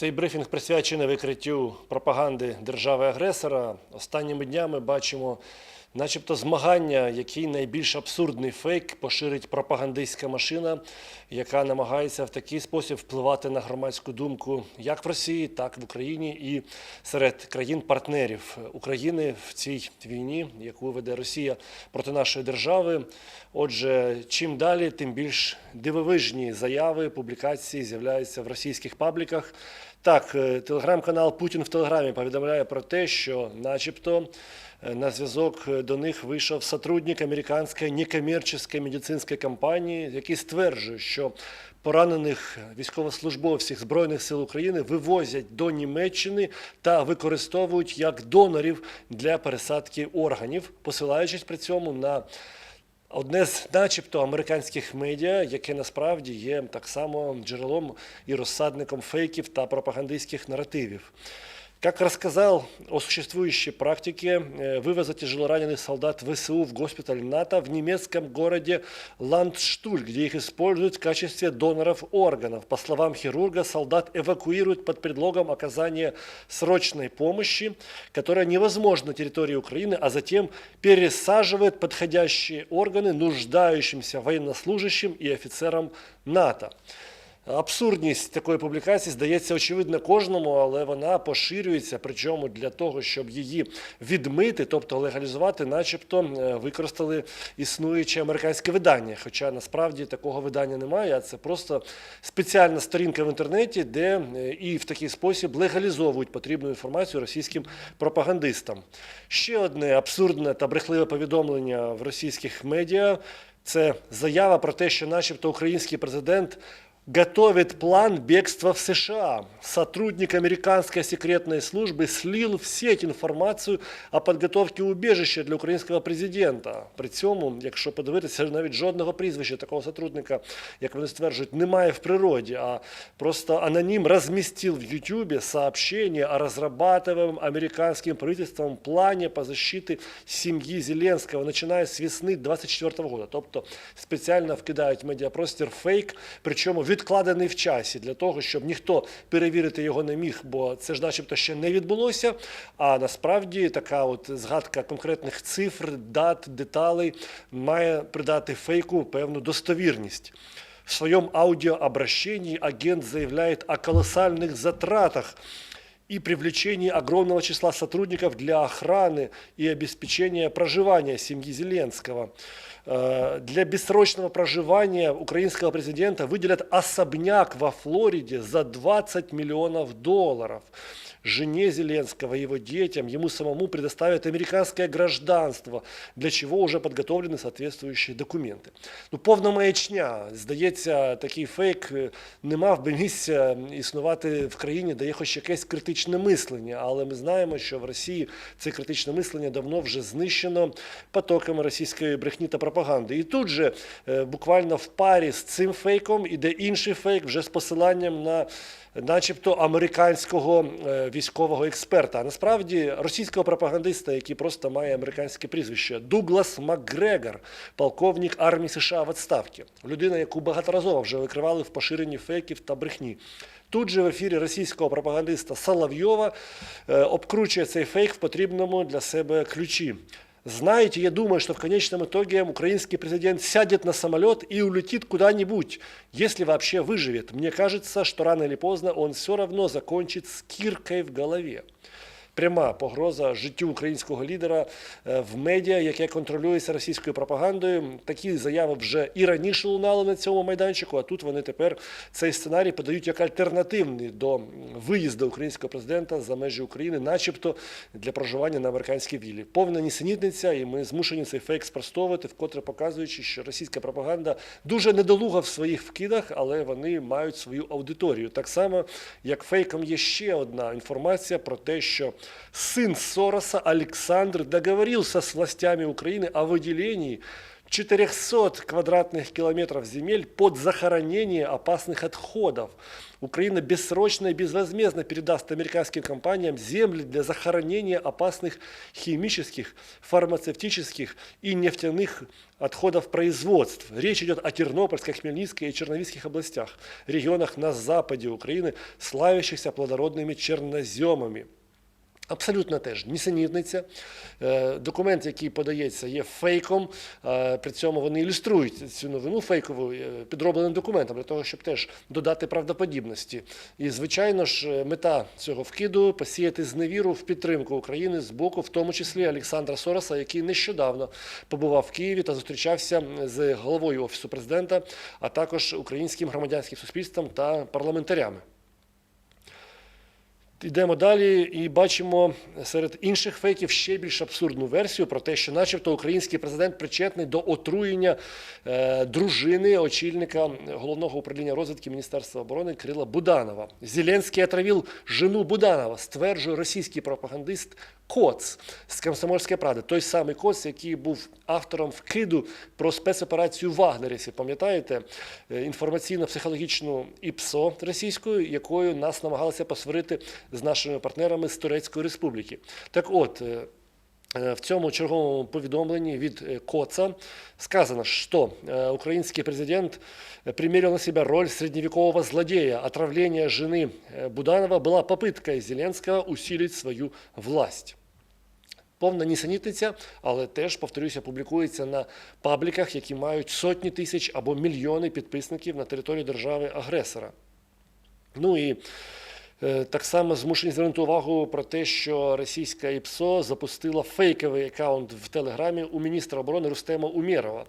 Цей брифінг присвячений викриттю пропаганди держави-агресора. Останніми днями бачимо, начебто, змагання, який найбільш абсурдний фейк поширить пропагандистська машина, яка намагається в такий спосіб впливати на громадську думку як в Росії, так і в Україні і серед країн-партнерів України в цій війні, яку веде Росія проти нашої держави. Отже, чим далі, тим більш дивовижні заяви, публікації з'являються в російських пабліках. Так, е, телеграм-канал Путін в Телеграмі повідомляє про те, що, начебто, на зв'язок е, до них вийшов сотрудник американської некомерческой медицинської компанії, який стверджує, що поранених військовослужбовців Збройних сил України вивозять до Німеччини та використовують як донорів для пересадки органів, посилаючись при цьому на Одне з, начебто, американських медіа, яке насправді є так само джерелом і розсадником фейків та пропагандистських наративів. Как рассказал о существующей практике э, вывоза тяжелораненых солдат ВСУ в госпиталь НАТО в немецком городе Ландштуль, где их используют в качестве доноров органов. По словам хирурга, солдат эвакуируют под предлогом оказания срочной помощи, которая невозможна на территории Украины, а затем пересаживают подходящие органы нуждающимся военнослужащим и офицерам НАТО. Абсурдність такої публікації здається очевидно кожному, але вона поширюється, причому для того, щоб її відмити, тобто легалізувати, начебто е, використали існуюче американське видання. Хоча насправді такого видання немає, а це просто спеціальна сторінка в інтернеті, де е, і в такий спосіб легалізовують потрібну інформацію російським пропагандистам. Ще одне абсурдне та брехливе повідомлення в російських медіа це заява про те, що, начебто, український президент готовит план бегства в США. Сотрудник американской секретной службы слил в сеть інформацію о підготовці убежища для українського президента. При цьому, якщо подивитися, навіть жодного прізвища такого сотрудника, як вони стверджують, немає в природі, а просто анонім розмістив в Ютубе сообщение о разрабатываемом американским правительством плане по защите семьи Зеленского, начиная с весны 24 года. Тобто спеціально вкидають в медіапростір фейк, причому відкладений в часі для того, щоб ніхто перевірити його не міг, бо це ж начебто ще не відбулося. А насправді така от згадка конкретних цифр, дат, деталей має придати фейку певну достовірність. В своем аудиообращении агент заявляет о колоссальных затратах и привлечении огромного числа сотрудников для охраны и обеспечения проживания семьи Зеленского. Э, Для бессрочного проживания украинского президента выделят особняк во Флориде за 20 миллионов долларов. Жене Зеленского, его детям, ему самому предоставят американское гражданство, для чего уже подготовлены соответствующие документи. Ну, повна маячня. Здається, такий фейк не мав би місця існувати в країні, де є хоч якесь критичне мислення. Але ми знаємо, що в Росії це критичне мислення давно вже знищено потоками російської брехні та пропаганди. І тут же е, буквально в парі з цим фейком іде інший фейк вже з посиланням на начебто американського е, військового експерта. А насправді російського пропагандиста, який просто має американське прізвище, Дуглас Макгрегор, полковник армії США в відставці. Людина, яку багаторазово вже викривали в поширенні фейків та брехні. Тут же в ефірі російського пропагандиста Соловйова е, обкручує цей фейк в потрібному для себе ключі. Знаете, я думаю, что в конечном итоге украинский президент сядет на самолет и улетит куда-нибудь, если вообще выживет. Мне кажется, что рано или поздно он все равно закончит с киркой в голове. Пряма погроза життю українського лідера е, в медіа, яке контролюється російською пропагандою. Такі заяви вже і раніше лунали на цьому майданчику, а тут вони тепер цей сценарій подають як альтернативний до виїзду українського президента за межі України, начебто для проживання на американській віллі. Повна нісенітниця, і ми змушені цей фейк спростовувати, вкотре показуючи, що російська пропаганда дуже недолуга в своїх вкидах, але вони мають свою аудиторію. Так само, як фейком є ще одна інформація про те, що сын Сороса Александр договорился с властями Украины о выделении 400 квадратных километров земель под захоронение опасных отходов. Украина бессрочно и безвозмездно передаст американским компаниям земли для захоронения опасных химических, фармацевтических и нефтяных отходов производств. Речь идет о Тернопольской, Хмельницкой и Черновицких областях, регионах на западе Украины, славящихся плодородными черноземами. Абсолютно теж нісенітниця. Е, Документ, який подається, є фейком. Е, При цьому вони ілюструють цю новину фейкову е, підробленим документом для того, щоб теж додати правдоподібності. І, звичайно ж, мета цього вкиду посіяти зневіру в підтримку України з боку, в тому числі Олександра Сороса, який нещодавно побував в Києві та зустрічався з головою офісу президента, а також українським громадянським суспільством та парламентарями. Йдемо далі і бачимо серед інших фейків ще більш абсурдну версію про те, що, начебто, український президент причетний до отруєння е, дружини очільника головного управління розвідки Міністерства оборони Крила Буданова. Зеленський отравив жену Буданова, стверджує російський пропагандист Коц з Комсомольської правди. Той самий Коц, який був автором вкиду про спецоперацію Вагнерівців. Пам'ятаєте е, інформаційно-психологічну ІПСО російською, якою нас намагалися посварити з нашими партнерами з Турецької Республіки. Так от. е, Е, В цьому черговому повідомленні від е, Коца сказано, что э, украинский президент э, примерил на себя роль средневекового злодея. Отравление жены э, Буданова была попыткой Зеленского усилить свою власть. Повна нісенітниця, але теж, повторюся, публікується на пабліках, які мають сотні тисяч або мільйони підписників на території держави-агресора. Ну і так само змушені звернути увагу про те, що російська ІПСО запустила фейковий аккаунт в Телеграмі у міністра оборони Рустема Умєрова.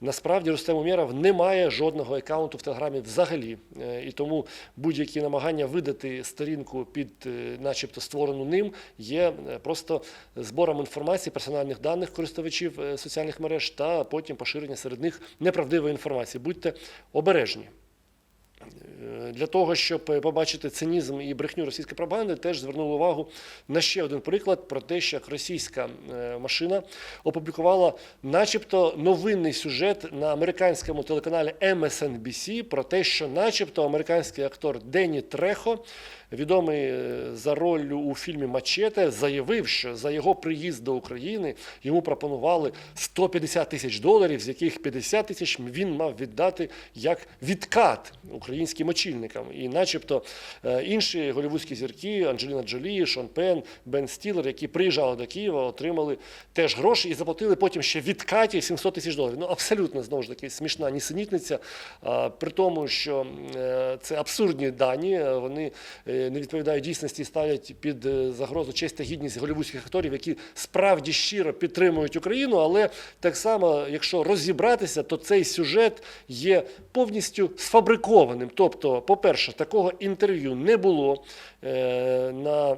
Насправді Рустем Умєров не має жодного аккаунту в Телеграмі взагалі. Е, І тому будь-які намагання видати сторінку під, е, начебто, створену ним, є е, просто збором інформації, персональних даних користувачів е, соціальних мереж та потім поширення серед них неправдивої інформації. Будьте обережні. Е, Для того, щоб е, побачити цинізм і брехню російської пропаганди, теж звернули увагу на ще один приклад про те, що російська е, машина опублікувала, начебто, новинний сюжет на американському телеканалі MSNBC про те, що, начебто, американський актор Дені Трехо, відомий е, за роллю у фільмі Мачете, заявив, що за його приїзд до України йому пропонували 150 тисяч доларів, з яких 50 тисяч він мав віддати як відкат українським очільникам. І, начебто, е, інші голівудські зірки Анджеліна Джолі, Шон Пен, Бен Стілер, які приїжджали до Києва, отримали теж гроші і заплатили потім ще відкаті 700 тисяч доларів. Ну абсолютно знову ж таки смішна нісенітниця. При тому, що е, це абсурдні дані, вони не відповідають дійсності ставлять під е, загрозу честь та гідність голівудських акторів, які справді щиро підтримують Україну, але так само, якщо розібратися, то цей сюжет є повністю сфабрикованим. Тобто, по-перше, такого інтерв'ю не було е, на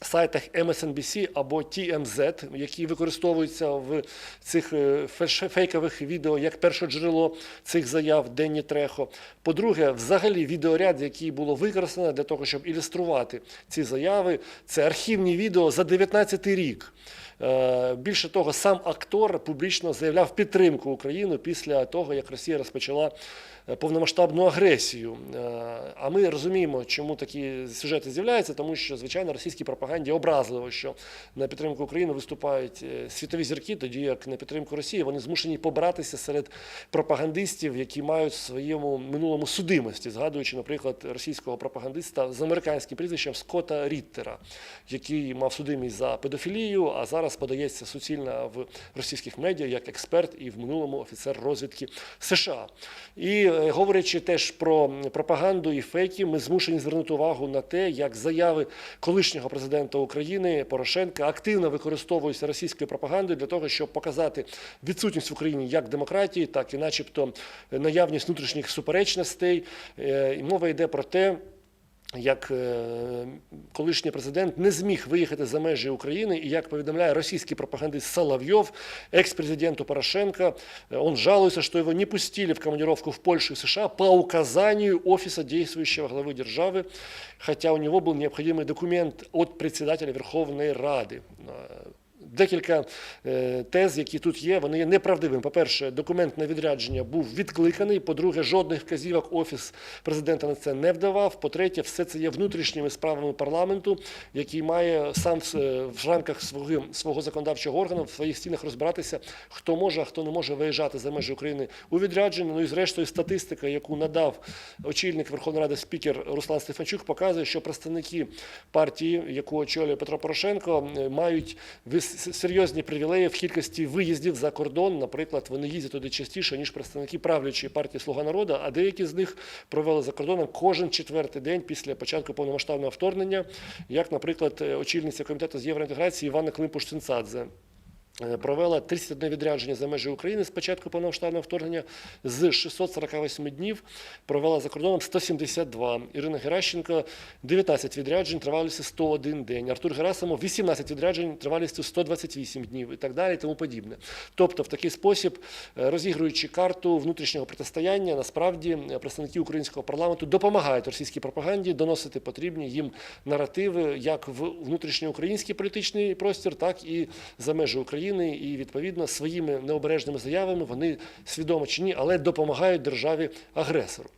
сайтах MSNBC або TMZ, які використовуються в цих е, фейкових відео як перше джерело цих заяв Денні Трехо. По-друге, взагалі відеоряд, який було використано для того, щоб ілюструвати ці заяви, це архівні відео за 19 рік. Е, Більше того, сам актор публічно заявляв підтримку України після того, як Росія розпочала повномасштабну агресію. Е, А ми розуміємо, чому такі сюжети з'являються, тому що, звичайно, російській пропаганді образливо, що на підтримку України виступають е, світові зірки, тоді як на підтримку Росії вони змушені побратися серед пропагандистів, які мають в своєму минулому судимості, згадуючи, наприклад, російського пропагандиста з американським прізвищем Скотта Ріттера, який мав судимість за педофілію, а зараз подається суцільно в російських медіа як експерт і в минулому офіцер розвідки США. І е, говорячи теж про пропаганду і фейки, ми змушені звернути увагу на те, як заяви колишнього президента України Порошенка активно використовуються російською пропагандою для того, щоб показати відсутність в Україні як демократії, так і, начебто, наявність внутрішніх суперечностей. Е, І мова йде про те Як е, колишній президент не зміг виїхати за межі України, і як повідомляє російський пропагандист Соловйов, екс-президенту Порошенко, э, он жалуется, что его не пустили в командировку в Польшу и США по указанию офиса действующего главы державы, хотя у него был необходимый документ от председателя Верховной Рады. Декілька е, тез, які тут є, вони є неправдивими. По-перше, документ на відрядження був відкликаний. По-друге, жодних вказівок офіс президента на це не вдавав. По-третє, все це є внутрішніми справами парламенту, який має сам в, е, рамках свого, свого законодавчого органу в своїх стінах розбиратися, хто може, а хто не може виїжджати за межі України у відрядження. Ну і зрештою, статистика, яку надав очільник Верховної Ради спікер Руслан Стефанчук, показує, що представники партії, яку очолює Петро Порошенко, е, мають серйозні привілеї в кількості виїздів за кордон. Наприклад, вони їздять туди частіше ніж представники правлячої партії Слуга народу, а деякі з них провели за кордоном кожен четвертий день після початку повномасштабного вторгнення, як, наприклад, очільниця комітету з євроінтеграції Івана Климпуш-Цинцадзе. Е, Провела 31 відрядження за межі України з початку повномасштабного вторгнення. З 648 днів провела за кордоном 172. Ірина Геращенко 19 відряджень тривалістю 101 день. Артур Герасимов 18 відряджень тривалістю 128 днів і так далі, і тому подібне. Тобто, в такий спосіб, е, розігруючи карту внутрішнього протистояння, насправді е, представники українського парламенту допомагають російській пропаганді доносити потрібні їм наративи як в внутрішньоукраїнський політичний простір, так і за межі України. І відповідно своїми необережними заявами вони свідомо чи ні, але допомагають державі агресору.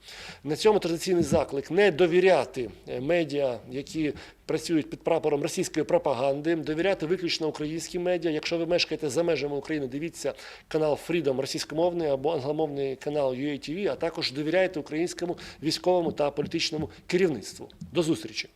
На цьому традиційний заклик не довіряти е, медіа, які працюють під прапором російської пропаганди, довіряти виключно українським медіа. Якщо ви мешкаєте за межами України, дивіться канал Freedom російськомовний або англомовний канал UATV, а також довіряйте українському військовому та політичному керівництву. До зустрічі.